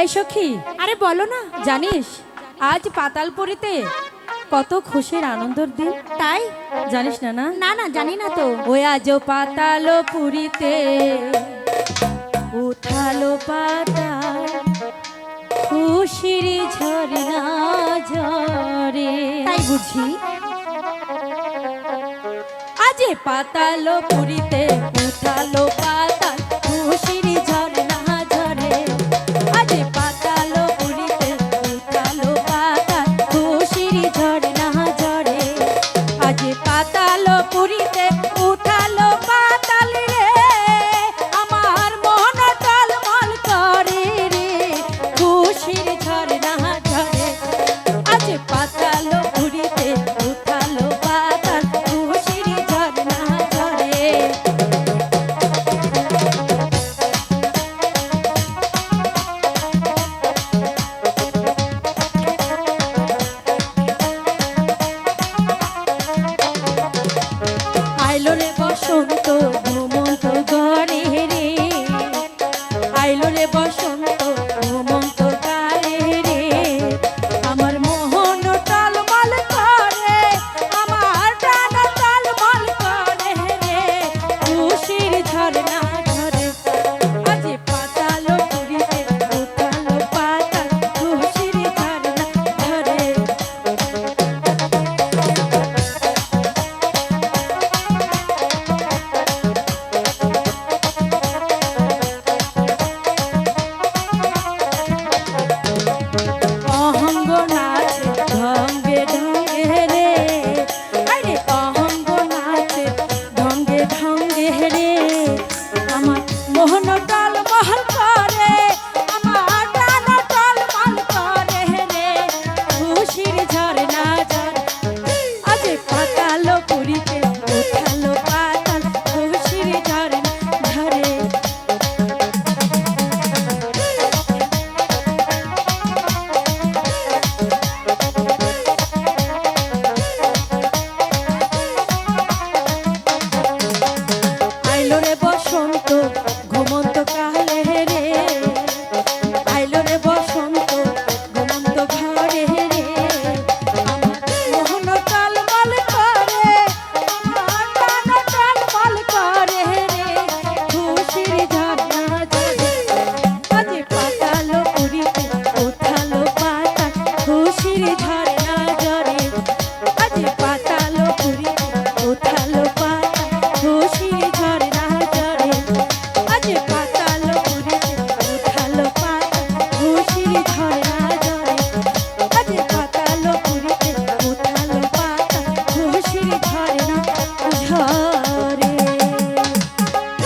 এই সখী আরে বলো না জানিস আজ পাতালপুরিতে কত খুশির আনন্দের দিন। তাই? জানিস না না? না না জানি না তো। ওই আজ পাতাল পুরীতে উঠালো পাতাল খুশির ঝরনা ঝরে। তাই বুঝি। আজ পাতাল পুরীতে উঠালো পাতাল খুশির Mauricio.